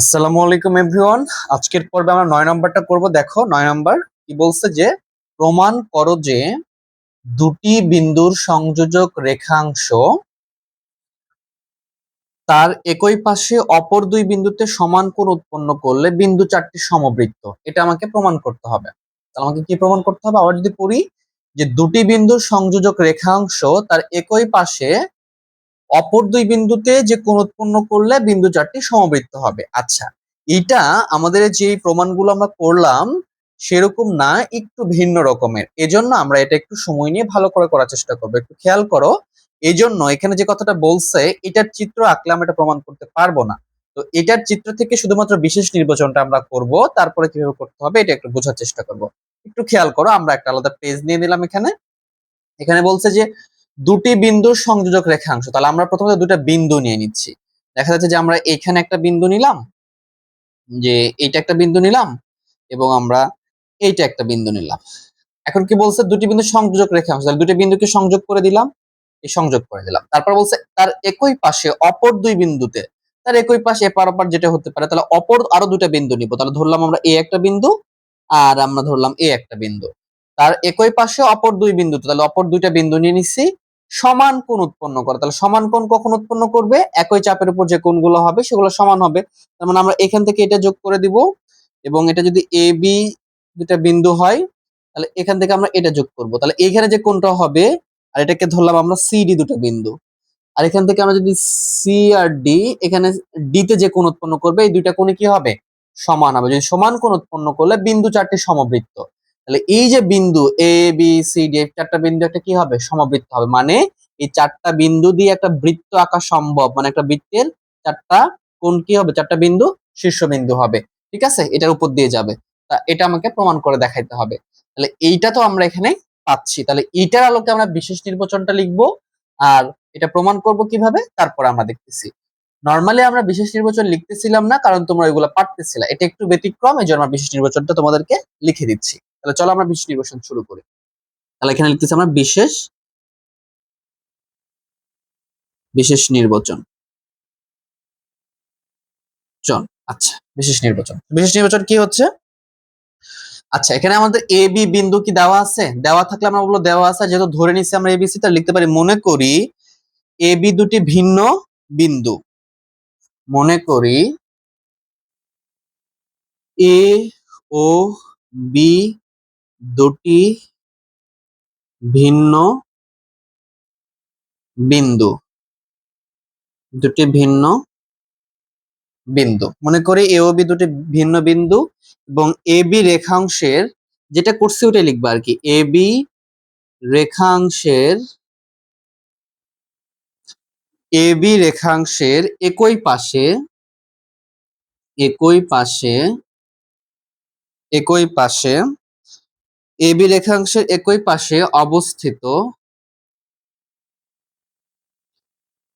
আসসালামু আলাইকুম এভরিওয়ান। আজকের পর্বে আমরা নয় নম্বরটা করব। দেখো, নয় নম্বর কি বলছে যে, প্রমাণ করো যে দুটি বিন্দুর সংযোজক রেখাংশ তার একই পাশে অপর দুই বিন্দুতে সমান কোণ উৎপন্ন করলে বিন্দু চারটি সমবৃত্ত। এটা আমাকে প্রমাণ করতে হবে। তাহলে আমাকে কি প্রমাণ করতে হবে? আবার যদি পড়ি যে দুটি বিন্দুর সংযোজক রেখাংশ তার একই পাশে অপর দুই বিন্দুতে যে কোণ উৎপন্ন করলে বিন্দু চারটি সমবৃত্ত হবে। আচ্ছা এটা আমাদের যে প্রমাণগুলো আমরা করলাম সেরকম না, একটু ভিন্ন রকমের। এজন্য আমরা এটা একটু সময় নিয়ে ভালো করে করার চেষ্টা করব। একটু খেয়াল করো এই জন্য এখানে যে কথাটা বলছে, এটার চিত্র আঁকলে আমরা এটা প্রমাণ করতে পারব না। তো এটার চিত্র থেকে শুধুমাত্র বিশেষ নির্বাচনটা আমরা করব, তারপরে কীভাবে করতে হবে এটা একটু বোঝার চেষ্টা করব। একটু খেয়াল করো, আমরা একটা আলাদা পেজ নিয়ে নিলাম এখানে। এখানে বলছে যে দুটি বিন্দুর সংযোজক রেখাংশ। তাহলে আমরা প্রথমে দুটা বিন্দু নিয়ে নিচ্ছি। দেখা যাচ্ছে যে আমরা এখানে একটা বিন্দু নিলাম, যে এইটা একটা বিন্দু নিলাম এবং আমরা এইটা একটা বিন্দু নিলাম। এখন কি বলছে? দুটি বিন্দু সংযোজক রেখাংশ। তাহলে দুটি বিন্দুকে সংযোগ করে দিলাম, এই সংযোগ করে দিলাম। তারপর বলছে তার একই পাশে অপর দুই বিন্দুতে, তার একই পাশে এপার ওপার যেটা হতে পারে, তাহলে অপর আরও দুটা বিন্দু নিব। তাহলে ধরলাম আমরা এ একটা বিন্দু আর আমরা ধরলাম এ একটা বিন্দু। তার একই পাশে অপর দুই বিন্দুতে, তাহলে অপর দুইটা বিন্দু নিয়ে নিচ্ছি। সমান কোণ উৎপন্ন করে। তাহলে সমান কোণ কখন উৎপন্ন করবে? একই চাপের উপর যে কোণগুলো হবে, সেগুলো সমান হবে। তার মানে আমরা এখান থেকে এটা যোগ করে দিব এবং এটা যদি এ বি দুটা বিন্দু হয়, তাহলে এখান থেকে আমরা এটা যোগ করব। তাহলে এখানে যে কোণটা হবে, আর এটাকে ধরলাম আমরা সি ডি দুটো বিন্দু। আর এখান থেকে আমরা যদি সি আর ডি এখানে ডি তে যে কোণ উৎপন্ন করবে, এই দুইটা কোণে কি হবে? সমান হবে। যদি সমান কোণ উৎপন্ন করলে বিন্দু চারটি সমবৃত্ত। তাহলে এই যে বিন্দু এ বি সি ডি চারটা বিন্দু একটা কি হবে? সমবৃত্ত হবে। মানে এই চারটা বিন্দু দিয়ে একটা বৃত্ত আঁকা সম্ভব। মানে একটা বৃত্তের চারটা কোন কি হবে? চারটা বিন্দু শীর্ষবিন্দু হবে। ঠিক আছে? এটার উপর দিয়ে যাবে। তা এটা আমাকে প্রমাণ করে দেখাইতে হবে। তাহলে এইটা তো আমরা এখানে পাচ্ছি। তাহলে এইটার আলোকে আমরা বিশেষ নির্বাচনটা লিখব। আর এটা প্রমাণ করব কীভাবে? তারপর আমরা দেখতেছি। নর্মালি আমরা বিশেষ নির্বাচন লিখতেছিলাম না, কারণ তোমরা এগুলো পারতেছিলা। এটা একটু ব্যতিক্রম এই জন্য আমরা বিশেষ নির্বাচনটা তোমাদেরকে লিখে দিচ্ছি। তাহলে চলো আমরা বিশেষ নির্বাচন শুরু করি। তাহলে এখানে লিখতেছি আমরা বিশেষ বিশেষ নির্বাচন। চল আচ্ছা বিশেষ নির্বাচন। বিশেষ নির্বাচন কি হচ্ছে? আচ্ছা এখানে আমাদের এ বি বিন্দু কি দেওয়া আছে? দেওয়া থাকলে আমরা বলব দেওয়া আছে, যেহেতু ধরে নিচ্ছি আমরা এবিসি তা লিখতে পারি, মনে করি এ বি দুটি ভিন্ন বিন্দু। মনে করি এ ও বি দুটি ভিন্ন বিন্দু। দুটি ভিন্ন বিন্দু। মনে করি এ বি দুটি ভিন্ন বিন্দু এবং এ বি রেখাংশের যেটা করছি ওটাই লিখব আর কি। এ বি রেখাংশের এ বি রেখাংশের একই পাশে একই পাশে একই পাশে এ বি রেখাংশের একই পাশে অবস্থিত।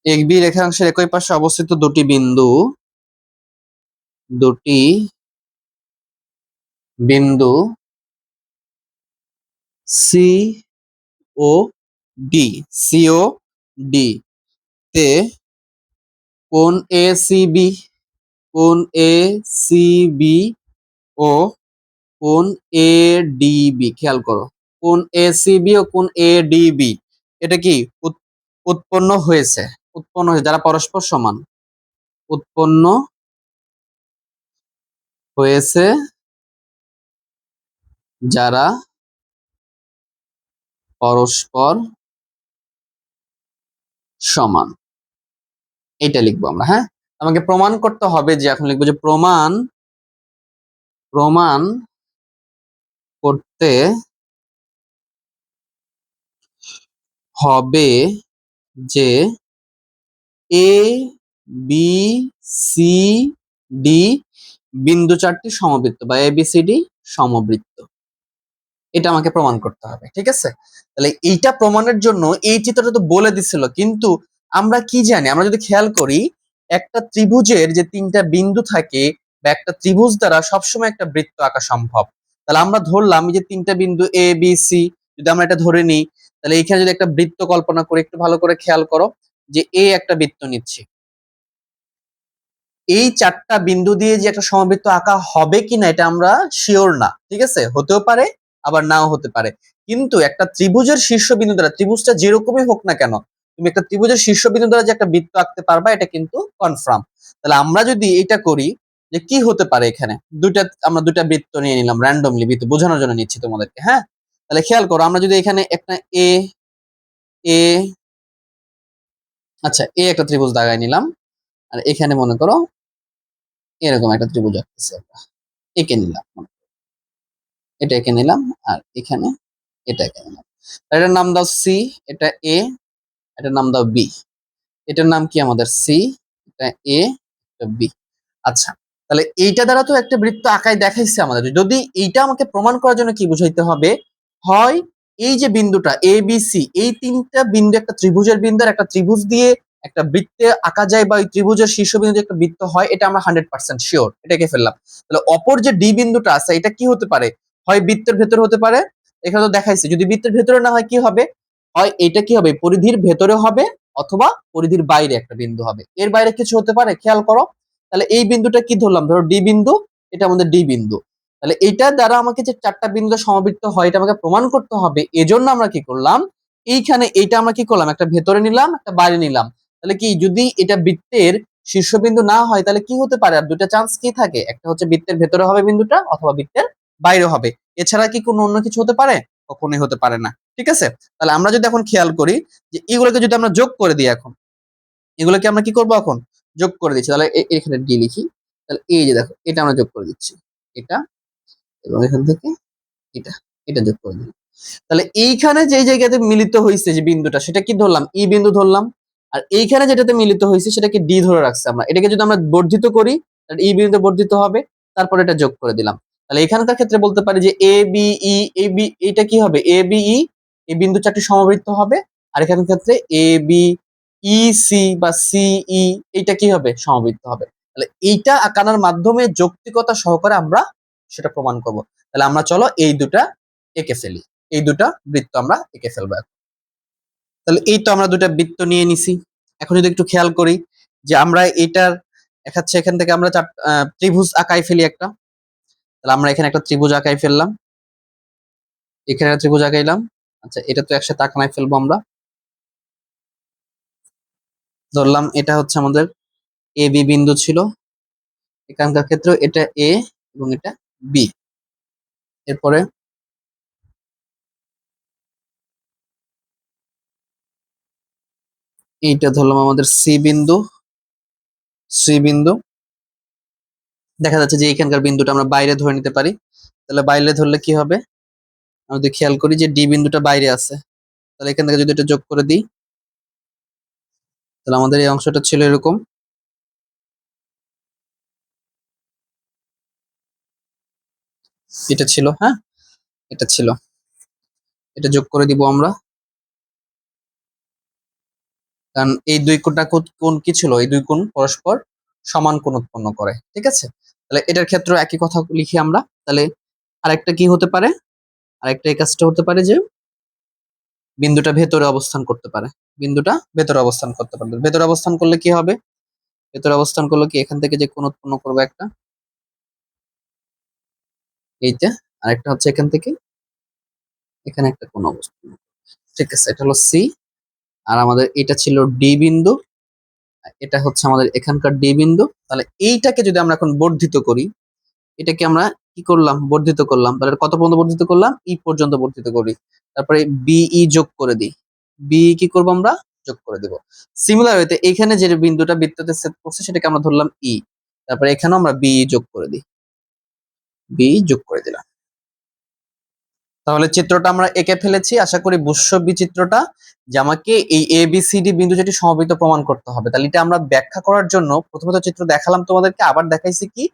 এক বি রেখাংশের একই পাশে অবস্থিত দুটি বিন্দু। দুটি বিন্দু সি ও ডি সি ও ডি তে কোন এ সি বি কোন এ সি বি ও কোন এ ডি বি খেয়াল করো। কোন এ সি বি ও কোন এ ডি বি এটা কি উৎ- উৎপন্ন হয়েছে? উৎপন্ন হয়েছে, যারা পরস্পর সমান। উৎপন্ন হয়েছে যারা পরস্পর সমান। এটা লিখব আমরা হ্যাঁ? আমাকে প্রমাণ করতে হবে যে, এখন লিখব যে প্রমাণ প্রমাণ করতে হবে যে এ বি সি ডি বিন্দু চারটি সমবৃত্ত বা এ বি সি ডি সমবৃত্ত। এটা আমাকে প্রমাণ করতে হবে, ঠিক আছে? তাহলে এইটা প্রমাণের জন্য এই চিত্রটা তো বলে দিছিল, কিন্তু আমরা কি জানি? আমরা যদি খেয়াল করি, একটা ত্রিভুজের যে তিনটা বিন্দু থাকে বা একটা ত্রিভুজ দ্বারা সবসময় একটা বৃত্ত আঁকা সম্ভব। তাহলে আমরা ধরলাম যে তিনটা বিন্দু এ বি সি যদি আমরা এটা ধরে নিই, তাহলে এইখানে যদি একটা বৃত্ত কল্পনা করি একটু ভালো করে খেয়াল করো যে এ একটা বৃত্ত নিচ্ছি। এই চারটা বিন্দু দিয়ে যে একটা সমবৃত্ত আঁকা হবে কিনা এটা আমরা শিওর না, ঠিক আছে? হতেও পারে, আবার নাও হতে পারে। কিন্তু একটা ত্রিভুজের শীর্ষবিন্দু দ্বারা, ত্রিভুজটা যেরকমই হোক না কেন, তুমি একটা ত্রিভুজের শীর্ষবিন্দু দ্বারা যে একটা বৃত্ত আঁকতে পারবা, এটা কিন্তু কনফার্ম তাহলে আমরা যদি এটা করি যে কি হতে পারে এখানে? দুইটা, আমরা দুইটা বৃত্ত নিয়ে নিলাম র্যান্ডমলি বৃত্ত বোঝানোর জন্য নিচ্ছি তোমাদেরকে হ্যাঁ? তাহলে খেয়াল করো, আমরা যদি এখানে একটা এ এ আচ্ছা এ একটা ত্রিভুজ দাগায় নিলাম, আর এখানে মনে করো এরকম একটা ত্রিভুজ আঁকতেছি আমরা। একে নিলাম এটা একে নিলাম, আর এখানে এটা একে নিলাম। এটার নাম দাও সি এটা এ এটার নাম দাও বি এটার নাম কি আমাদের? সি এটা এ এটা বি আচ্ছা তাহলে এইটা দ্বারা তো একটা বৃত্ত আঁকায় দেখাইছে আমাদের। যদি এইটা আমাকে প্রমাণ করার জন্য কি বুঝাইতে হবে? হয় এই যে বিন্দুটা এ বি সি এই তিনটা বিন্দু একটা ত্রিভুজের বিন্দু একটা ত্রিভুজ দিয়ে একটা বৃত্তে আঁকা যায় বা ওই ত্রিভুজের শীর্ষবিন্দু একটা বৃত্ত হয়, এটা আমরা হান্ড্রেড পার্সেন্ট শিওর এটাকে ফেললাম। তাহলে অপর যে ডি বিন্দুটা আছে, এটা কি হতে পারে? হয় বৃত্তের ভেতর হতে পারে? এখানে তো দেখাইছে, যদি বৃত্তের ভেতরে না হয় কি হবে? হয় এটা কি হবে? পরিধির ভেতরে হবে অথবা পরিধির বাইরে একটা বিন্দু হবে। এর বাইরে কিছু হতে পারে? খেয়াল করো তাহলে এই বিন্দুটা কি ধরলাম? ধরো ডি বিন্দু, এটা আমাদের ডি বিন্দু। তাহলে এটা দ্বারা আমাকে যে চারটা বিন্দু সমাবৃত্ত হয়, এটা আমাকে প্রমাণ করতে হবে। এজন্য আমরা কি করলাম? এইখানে এইটা আমরা কি করলাম? একটা ভেতরে নিলাম, একটা বাইরে নিলাম। তাহলে কি, যদি এটা বৃত্তের শীর্ষবিন্দু না হয়, তাহলে কি হতে পারে? আর দুটা চান্স কি থাকে? একটা হচ্ছে বৃত্তের ভেতরে হবে বিন্দুটা, অথবা বৃত্তের বাইরে হবে। এছাড়া কি কোনো অন্য কিছু হতে পারে? কখনোই হতে পারে না। ঠিক আছে? তাহলে আমরা যদি এখন খেয়াল করি যে এগুলোকে যদি আমরা যোগ করে দিই এখন, এগুলোকে আমরা কি করব এখন? যোগ করে দিচ্ছি। তাহলে এখানে ডি লিখি। তাহলে এই যে দেখো, এটা আমরা যোগ করে দিচ্ছি। এটা এবং এখান থেকে এটা এটা যোগ করে দিই তাহলে এইখানে যে জায়গাতে মিলিত হয়েছে যে বিন্দুটা, সেটা কি ধরলাম? ই বিন্দু ধরলাম। আর এইখানে যেটাতে মিলিত হয়েছে সেটাকে ডি ধরে রাখছি আমরা। এটাকে যদি আমরা বর্ধিত করি, তাহলে ই বিন্দুতে বর্ধিত হবে। তারপর এটা যোগ করে দিলাম। তাহলে এখানকার ক্ষেত্রে বলতে পারি যে এ বি ই এ বি এটা কি হবে? এ বি ই এই বিন্দু চারটি সমবৃত্ত হবে। আর এখানের ক্ষেত্রে এ বি ই সি বা সি ই এইটা কি হবে? সমবৃত্ত হবে। তাহলে এইটা আঁকানোর মাধ্যমে যৌক্তিকতা সহকারে আমরা সেটা প্রমাণ করব। তাহলে আমরা চলো এই দুটা এঁকে ফেলি। এই দুটা বৃত্ত আমরা এঁকে ফেলব। তাহলে এই তো আমরা দুটা বৃত্ত নিয়ে নিছি। এখন যদি একটু খেয়াল করি যে আমরা এটার দেখাচ্ছে এখান থেকে আমরা চার ত্রিভুজ আঁকাই ফেলি একটা। তাহলে আমরা এখানে একটা ত্রিভুজ আঁকাই ফেললাম। এখানে একটা ত্রিভুজ আঁকাইলাম। আচ্ছা এটা তো একসাথে আঁকানায় ফেলব আমরা। ধরলাম এটা হচ্ছে আমাদের এ বি বিন্দু ছিল। এখানকার ক্ষেত্রে এটা এ এবং এটা বি। এরপরে এইটা ধরলাম আমাদের সি বিন্দু সি বিন্দু। দেখা যাচ্ছে যে এখানকার বিন্দুটা আমরা বাইরে ধরে নিতে পারি। তাহলে বাইরে ধরলে কি হবে? আমরা যদি খেয়াল করি যে ডি বিন্দুটা বাইরে আছে। তাহলে এখান থেকে যদি এটা যোগ করে দিই তাহলে আমাদের এই অংশটা ছিল এরকম। এটা ছিল হ্যাঁ? এটা ছিল। এটা যোগ করে দিব আমরা। কারণ এই দুই কোণটা কো- কোণ কি ছিল? এই দুই কোণ পরস্পর সমান কোণ উৎপন্ন করে, ঠিক আছে? তাহলে এটার ক্ষেত্রে একই কথা লিখি আমরা। তাহলে আরেকটা কি হতে পারে? আরেকটা এই কাজটা হতে পারে যে বিন্দুটা ভেতরে অবস্থান করতে পারে। বিন্দুটা ভেতরে অবস্থান করতে পারে। ভেতরে অবস্থান করলে কি হবে? ভেতরে অবস্থান করলে কি? এখান থেকে যে কোন উৎপন্ন করবে একটা? এইটা। আরেকটা হচ্ছে এখান থেকে। এখানে একটা কোণ অবস্থান। ঠিক আছে, এটা হলো সি আর আমাদের এটা ছিল ডি বিন্দু। এটা হচ্ছে আমাদের এখানকার ডি বিন্দু। তাহলে এইটাকে যদি আমরা এখন বর্ধিত করি এটাকে আমরা কি করলাম? বর্ধিত করলাম। তাহলে কত পর্যন্ত বর্ধিত করলাম? ই পর্যন্ত বর্ধিত করি। তারপরে বিই যোগ করে দিই। বি কি করব আমরা? যোগ করে দিব। সিমিলার হইতে এখানে যে বিন্দুটা বৃত্ততে সেট করছে, সেটাকে আমরা ধরলাম ই তারপরে এখানেও আমরা বি যোগ করে দিই। বি যোগ করে দিলাম। তাহলে চিত্রটা আমরা এঁকে ফেলেছি। আশা করি বুস্য বিচিত্রটা যে আমাকে এই এ বি সি ডি বিন্দু যেটি সমবেত প্রমাণ করতে হবে। তাহলে এটা আমরা ব্যাখ্যা করার জন্য প্রথমত চিত্র দেখালাম তোমাদেরকে, আবার দেখাইছি কি?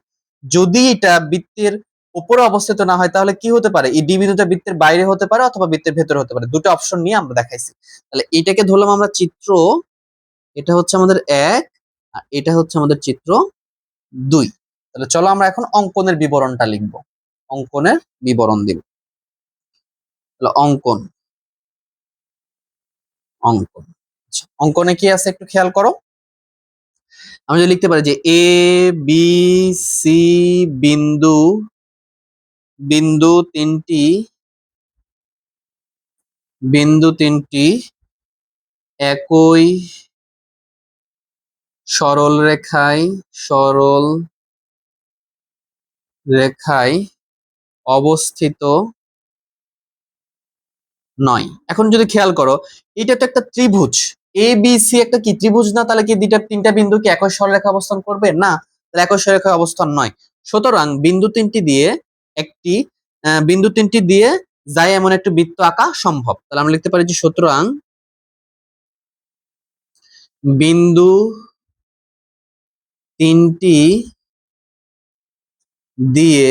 যদি এটা বৃত্তের উপরে অবস্থিত না হয় তাহলে কি হতে পারে? এই ডি বিন্দুটা বৃত্তের বাইরে হতে পারে অথবা বৃত্তের ভেতরে হতে পারে। দুটো অপশন নিয়ে আমরা দেখাইছি। তাহলে এটাকে ধরলাম আমরা চিত্র এটা হচ্ছে আমাদের এক আর এটা হচ্ছে আমাদের চিত্র দুই। তাহলে চলো আমরা এখন অঙ্কনের বিবরণটা লিখব। অঙ্কনের বিবরণ দিব। তাহলে অঙ্কন অঙ্কন। আচ্ছা, অঙ্কনে কি আছে একটু খেয়াল করো? আমি যদি লিখতে পারি যে এ বি সি বিন্দু বিন্দু তিনটি বিন্দু তিনটি একই সরল রেখায় সরল রেখায় অবস্থিত নয়। এখন যদি খেয়াল করো, এটা তো একটা ত্রিভুজ। এ বি সি একটা কি? ত্রিভুজ না, তাহলে কি দুইটা তিনটা বিন্দু কি একই সরলরেখা অবস্থান করবে? না, তাহলে একই সরলরেখা অবস্থান নয়। সুতরাং বিন্দু তিনটি দিয়ে একটি বিন্দু তিনটি দিয়ে যায় এমন একটি বৃত্ত আঁকা সম্ভব। তাহলে আমরা লিখতে পারি যে সুতরাং বিন্দু তিনটি দিয়ে,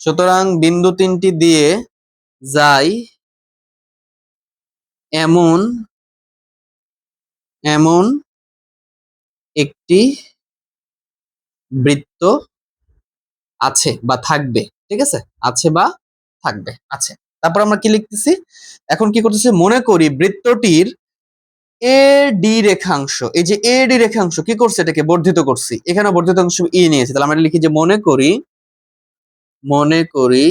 সুতরাং বিন্দু তিনটি দিয়ে যায় এমন এমন একটি বৃত্ত আছে বা থাকবে, ঠিক আছে? আছে বা থাকবে, আছে। তারপর আমরা কি লিখতেছি? এখন কি করতেছি? মনে করি বৃত্তটির এ, ডি রেখাংশ, এই যে এ, ডি রেখাংশ, কি করছে? এটাকে বর্ধিত করছি। এখানে বর্ধিত অংশ ই নিয়েছি। তাহলে আমরা লিখি যে মনে করি মনে করি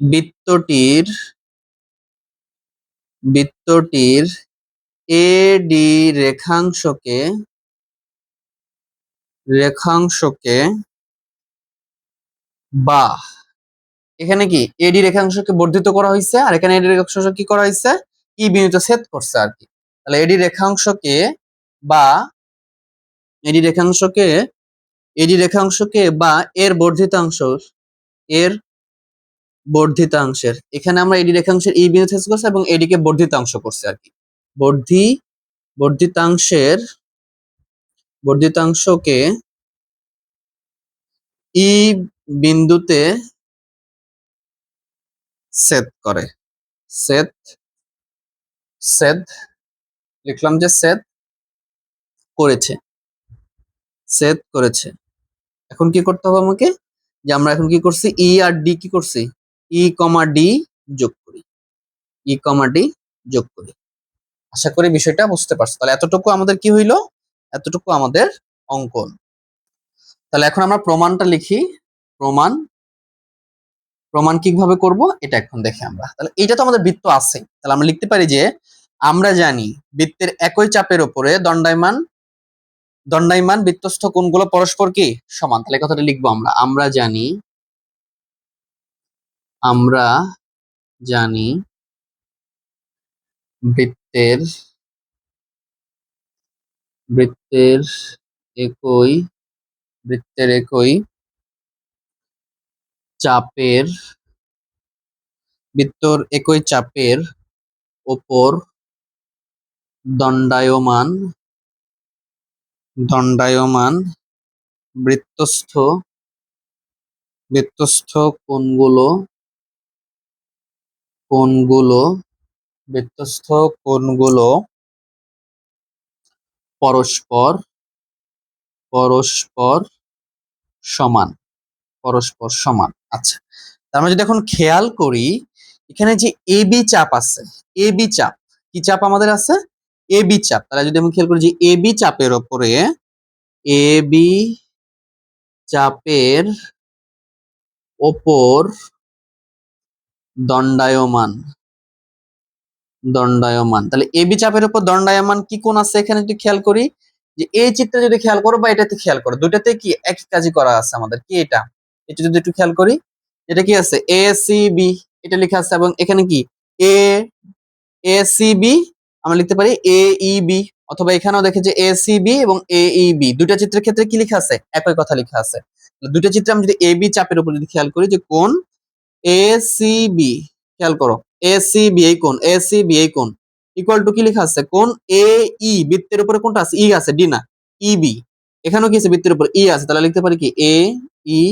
বৃত্তটির বৃত্তটির এ ডি রেখাংশকে রেখাংশকে বা। এখানে কি এডি রেখাংশকে বর্ধিত করা হয়েছে আর এখানে এডি রেখাংশ কি করা হয়েছে ই বিন্দুতে ছেদ করছে আর কি। তাহলে এডি রেখাংশকে বা এডি রেখাংশকে এডি রেখাংশকে বা এর বর্ধিতাংশ, এর বর্ধিতাংশের। এখানে আমরা এডি রেখাংশের ই বিন্দু ছেদ করছে এবং এডিকে বর্ধিতাংশ করছে আর কি। বর্ধি, বর্ধিতাংশের, বর্ধিতাংশকে ই বিন্দুতে সেট করে। সেট সেট লিখলাম যে সেট করেছে। সেট করেছে। এখন কি করতে হবে আমাকে? যে আমরা এখন কি করছি? ই আর ডি কি করছি? ই কমা ডি যোগ করি। ই কমা ডি যোগ করি। আশা করি বিষয়টা বুঝতে পারছ। তাহলে এতটুকু আমাদের কি হইল? এতটুকু আমাদের অঙ্কন। তাহলে এখন আমরা প্রমাণটা লিখি। প্রমাণ। প্রমাণ কীভাবে করব? এটা এখন দেখি আমরা। তাহলে এটা তো আমাদের বৃত্ত আছে তাহলে আমরা লিখতে পারি যে আমরা জানি বৃত্তের একই চাপের উপরে দণ্ডায়মান দণ্ডায়মান বৃত্তস্থ কোণগুলো পরস্পর কি? সমান। তাহলে কথাটা লিখব আমরা। আমরা জানি আমরা জানি বৃত্তের বৃত্তের একই বৃত্তের একই চাপের, বৃত্তর একই চাপের ওপর দণ্ডায়মান দণ্ডায়মান বৃত্তস্থ বৃত্তস্থ কোণগুলো কোণগুলো বৃত্তস্থ কোণগুলো পরস্পর পরস্পর সমান পরস্পর সমান। আচ্ছা তার মানে যদি এখন খেয়াল করি, এখানে যে এ বি চাপ আছে, এ বি চাপ, কি চাপ আমাদের আছে? এ বি চাপ। তাহলে যদি আমি খেয়াল করি যে এ বি চাপের ওপরে, এ বি চাপের ওপর দণ্ডায়মান। দণ্ডায়মান। তাহলে এ বি চাপের উপর দণ্ডায়মান কি কোণ আছে? এখানে যদি খেয়াল করি, যে এই চিত্রে যদি খেয়াল করো বা এটাতে খেয়াল করো দুটাতে কি একই কাজই করা আছে আমাদের? কি এটা? এটা যদি একটু খেয়াল করি, এটা কি আছে? এ, সি, বি, এটা লেখা আছে এবং এখানে কি? এ এ, সি, বি, আমরা লিখতে পারি এ, ই, বি, অথবা এখানেও দেখে যে এ, সি, বি এবং এ, ই, বি। দুইটা চিত্রের ক্ষেত্রে কি লেখা আছে? একই কথা লেখা আছে। দুইটা চিত্রে আমি যদি এ, বি চাপের উপর যদি খেয়াল করি যে কোন এ সি বি খেয়াল করো এ সি বি এই কোন এ বি এই কোন ইকুয়াল টু কি লেখা আছে? কোন এ ই বৃত্তের উপরে কোনটা আছে? ই আছে ডি না ই বি এখানেও কি আছে? বৃত্তের উপর ই আছে, তাহলে লিখতে পারি কি? এ ই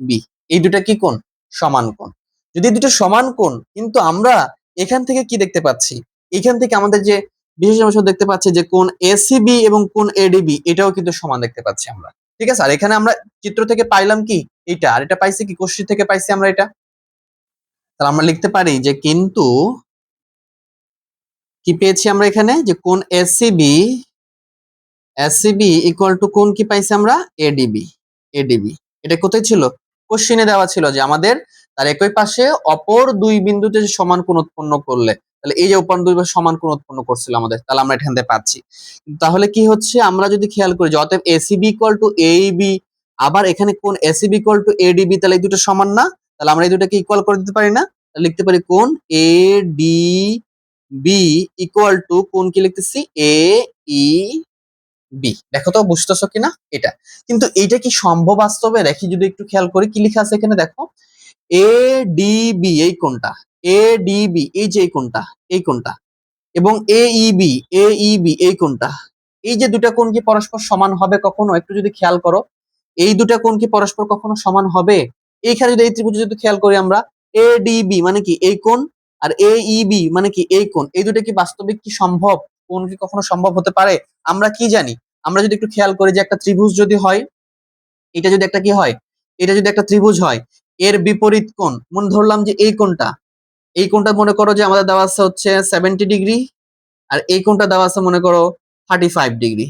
বি এই দুটা কি কোণ? সমান কোণ, যদি দুটো সমান কোণ, কিন্তু আমরা এখান থেকে কি দেখতে পাচ্ছি? এখান থেকে আমাদের যে বিশেষ অংশ দেখতে পাচ্ছি যে কোন এসিবি এবং কোন এডিবি এটাও কিন্তু সমান দেখতে পাচ্ছি আমরা, ঠিক আছে? আর এখানে আমরা চিত্র থেকে পাইলাম কি? এটা আর এটা পাইছি কি? কোশ্চি থেকে পাইছি আমরা এটা? তাহলে আমরা লিখতে পারি যে কিন্তু কি পেয়েছি আমরা এখানে? যে কোন এসিবি এসিবি ইকুয়াল টু কোন কি পাইছি আমরা? এডিবি এডিবি এটা কোথায় ছিল? কোশ্চিনে দেওয়া ছিল যে আমাদের তার একই পাশে অপর দুই বিন্দুতে সমান কোণ উৎপন্ন করলে, তাহলে এই যে অপর দুই সমান কোণ উৎপন্ন করছিল আমাদের, তাহলে আমরা এখান থেকে পাচ্ছি। তাহলে কি হচ্ছে? আমরা যদি খেয়াল করি যে অতএব এসিবি ইকুয়াল টু এইবি আবার এখানে কোন এসিবি ইকুয়াল টু এডিবি তাহলে এই দুটো সমান না? তাহলে আমরা এই দুটাকে ইকুয়াল করে দিতে পারি না? লিখতে পারি কোন? A D B equal to কোন কি লিখতেছি? এ ই বি দেখো তো, বুঝতেছো কিনা? এটা। কিন্তু এইটা কি সম্ভব বাস্তবে? দেখি যদি একটু খেয়াল করি, কি লেখা আছে এখানে দেখো। এ ডি বি এই কোনটা? এ ডি বি এই যে এই কোনটা? এই কোনটা? এবং এ E B A E B এই কোনটা? এই যে দুটা কোন কি পরস্পর সমান হবে কখনো? একটু যদি খেয়াল করো। এই দুটা কোন কি পরস্পর কখনো সমান হবে? এইখানে যদি এই ত্রিভুজ যদি খেয়াল করি আমরা এ ডি বি মানে কি? এই কোণ আর এ ই বি মানে কি? এই কোণ। এই দুটো কি বাস্তবিক কি সম্ভব? কোণ কি কখনো সম্ভব হতে পারে? আমরা কি জানি? আমরা যদি একটু খেয়াল করি যে একটা ত্রিভুজ যদি হয়, এটা যদি একটা কি হয়? এটা যদি একটা ত্রিভুজ হয়, এর বিপরীত কোণ, মনে ধরলাম যে এই কোণটা। এই কোণটা মনে করো যে আমাদের দেওয়া আছে হচ্ছে সেভেন্টি ডিগ্রি আর এই কোণটা দেওয়া আছে মনে করো থার্টি ফাইভ ডিগ্রি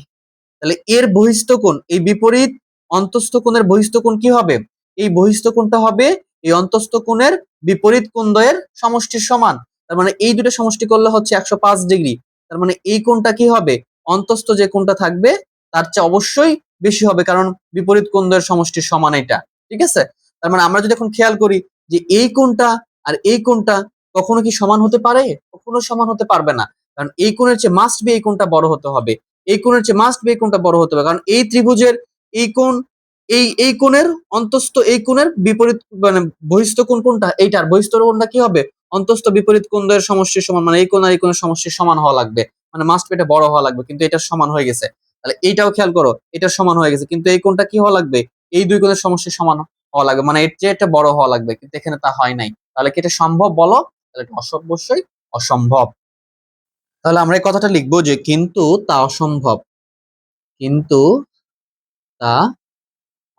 তাহলে এর বহিস্থ কোণ, এই বিপরীত অন্তস্থ কোণের বহিস্থ কোণ কি হবে? এই বহিস্থ কোণটা হবে এই অন্তস্থ কোণের বিপরীত কোণ দ্বয়ের সমষ্টির সমান। তার মানে এই দুটো সমষ্টি করলে হচ্ছে একশো পাঁচ ডিগ্রি। তার মানে এই কোণটা কি হবে? অন্তস্থ যে কোণটা থাকবে, তার চেয়ে অবশ্যই বেশি হবে, কারণ বিপরীত কোণ দ্বয়ের সমষ্টির সমান এটা। ঠিক আছে? তার মানে আমরা যদি এখন খেয়াল করি যে এই কোণটা আর এই কোণটা কখনো কি সমান হতে পারে? কখনো সমান হতে পারবে না। কারণ এই কোণের চেয়ে মাস্ট বি এই কোণটা বড় হতে হবে। এই কোণের চেয়ে মাস্ট বি এই কোণটা বড় হতে হবে। কারণ এই ত্রিভুজের এই কোণ এই এই কোণের অন্তস্থ, এই কোণের বিপরীত মানে বহিস্থ কোণ কোনটা এইটার বহিস্থ কোণটা কি হবে? অন্তস্থ বিপরীত কোণ দ্বয়ের সমষ্টির সমান মানে এই কোণ আর এই কোণের সমষ্টির সমান হওয়া লাগবে। মানে মাস্ট এটা বড় হওয়া লাগবে, কিন্তু এটা সমান হয়ে গেছে। তাহলে এইটাও খেয়াল করো এটা সমান হয়ে গেছে, কিন্তু এই কোণটা কি হওয়া লাগবে? এই দুই কোণের সমষ্টির সমান হওয়া লাগবে মানে এর চেয়ে এটা বড় হওয়া লাগবে, কিন্তু এখানে তা হয় নাই। তাহলে কি এটা সম্ভব বলো? তাহলে এটা অবশ্যই অসম্ভব। তাহলে আমরা এই কথাটা লিখব যে কিন্তু তা অসম্ভব। কিন্তু তা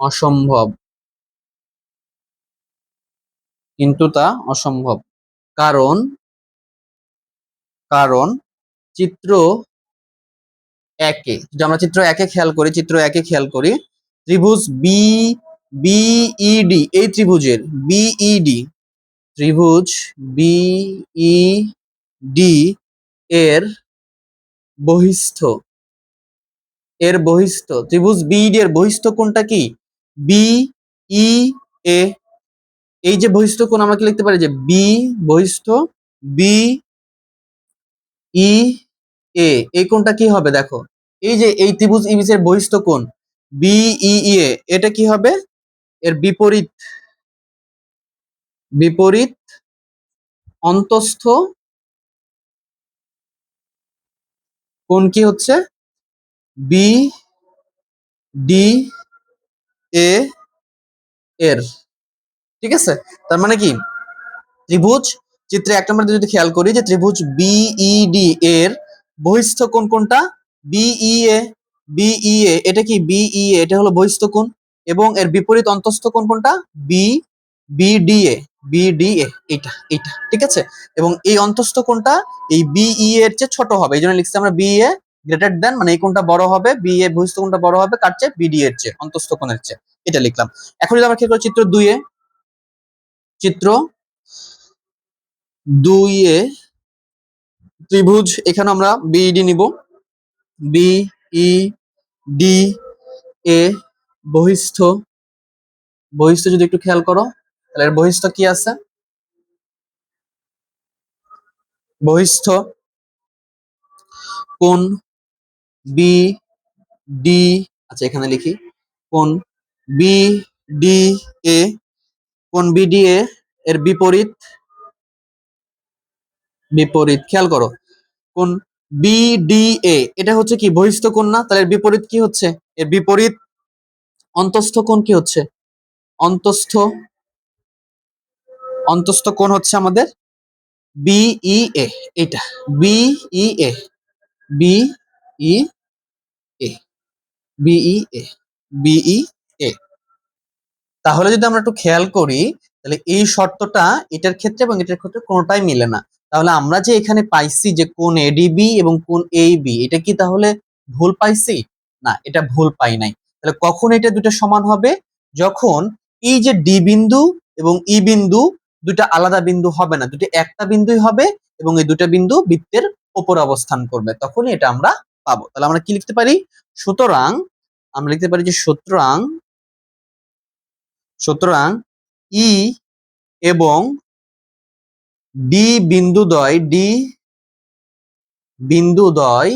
অসম্ভব। কিন্তু তা অসম্ভব। কারণ কারণ চিত্র একে, যদি আমরা চিত্র একে খেয়াল করি, চিত্র একে খেয়াল করি, ত্রিভুজ বি বিইডি এই ত্রিভুজের বিইডি ত্রিভুজ বিইডি এর বহিস্থ এর বহিস্থ, ত্রিভুজ বিইডি এর বহিস্থ কোনটা কি? B, E, A. এই যে বহিস্থ কোণ আমরা কি লিখতে পারি যে বি বহিস্থ বি, ই, এ। এই কোণটা কি হবে, দেখো? এই যে এই ত্রিভুজ ইবিসের বহিস্থ কোণ বিই এ, এটা কি হবে? এর বিপরীত বিপরীত অন্তস্থ কোণ কি হচ্ছে? বি, ডি এ, এর। ঠিক আছে? তার মানে কি? ত্রিভুজ চিত্রে এক নম্বর যদি খেয়াল করি যে ত্রিভুজ বিইডি এর বহিস্থ কোণ কোনটা? বিই এ বিই এ এটা কি বিই এ এটা হলো বহিস্থ কোণ। এবং এর বিপরীত অন্তস্থ কোণ কোনটা? বি বিডিএ বিডিএ এটা এটা। ঠিক আছে? এবং এই অন্তস্থ কোণটা এই বিই এর চেয়ে ছোট হবে। এই জন্য লিখছি আমরা বিএ গ্রেটার দেন মানে এই কোনটা বড় হবে বি এ বহিস্থ কোনটা বড় হবে, কার চেয়ে? বিডি এর চেয়ে, অন্তস্থ কোণের চেয়ে। এটা লিখলাম। এখন যদি আমরা করি চিত্র দুই এ চিত্র দুই এ ত্রিভুজ, এখানে আমরা বিইডি নিব। বি ই ডি এ বহিস্থ বহিস্থ যদি একটু খেয়াল করো, তাহলে এর বহিস্থ কি আছে? বহিস্থ কোন বি ডি আচ্ছা এখানে লিখি। কোন বি ডি এ কোন বিডি এ এর বিপরীত? বিপরীত, খেয়াল করো। কোন বিডিএ এটা হচ্ছে কি, বহিস্থ কোণ না? তাহলে বিপরীত কি হচ্ছে? এর বিপরীত অন্তস্থ কোণ কি হচ্ছে? অন্তস্থ অন্তস্থ কোণ হচ্ছে আমাদের বিই এটা B E A B E A B E A B E A তাহলে যদি আমরা একটু খেয়াল করি, তাহলে এই শর্তটা এটার ক্ষেত্রে এবং এটার ক্ষেত্রে কোনোটাই মিলে না। তাহলে আমরা যে এখানে পাইছি যে কোন এডিবি এবং কোন এইবি এটা কি তাহলে ভুল পাইছি? না, এটা ভুল পাই নাই। তাহলে কখন এটা দুটো সমান হবে? যখন এই যে ডি বিন্দু এবং ই বিন্দু দুটা আলাদা বিন্দু হবে না, দুটো একটা বিন্দুই হবে এবং এই দুটো বিন্দু বৃত্তের ওপর অবস্থান করবে, তখনই এটা আমরা পাবো। তাহলে আমরা কি লিখতে পারি? সুতরাং আমরা লিখতে পারি যে সুতরাং সুতরাং ই এবং ডি বিন্দুদ্বয় ডি বিন্দুদ্বয়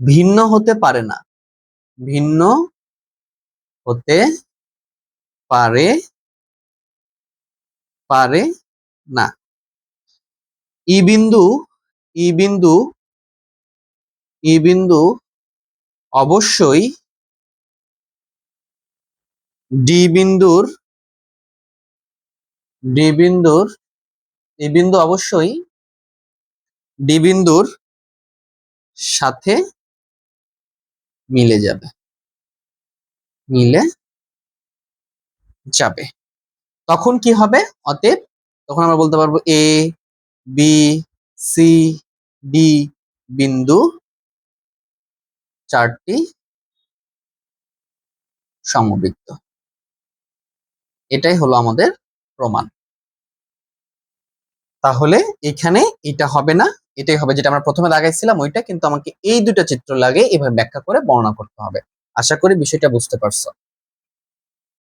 ভিন্ন হতে পারে না। ভিন্ন হতে পারে পারে না। ই বিন্দু ই বিন্দু ই বিন্দু অবশ্যই ডি বিন্দুর ডি বিন্দুর, ই বিন্দু অবশ্যই ডি বিন্দুর সাথে মিলে যাবে। মিলে যাবে। তখন কি হবে অতএব? তখন আমরা বলতে পারব এ বি সি ডি বিন্দু চারটি সমবৃত্ত। এটাই হলো আমাদের প্রমাণ। তাহলে এখানে এটা হবে না, এটাই হবে যেটা আমরা প্রথমে লাগাইছিলাম ওইটা, কিন্তু আমাকে এই দুটো চিত্র লাগে এভাবে ব্যাখ্যা করে বর্ণনা করতে হবে। আশা করি বিষয়টা বুঝতে পারছ।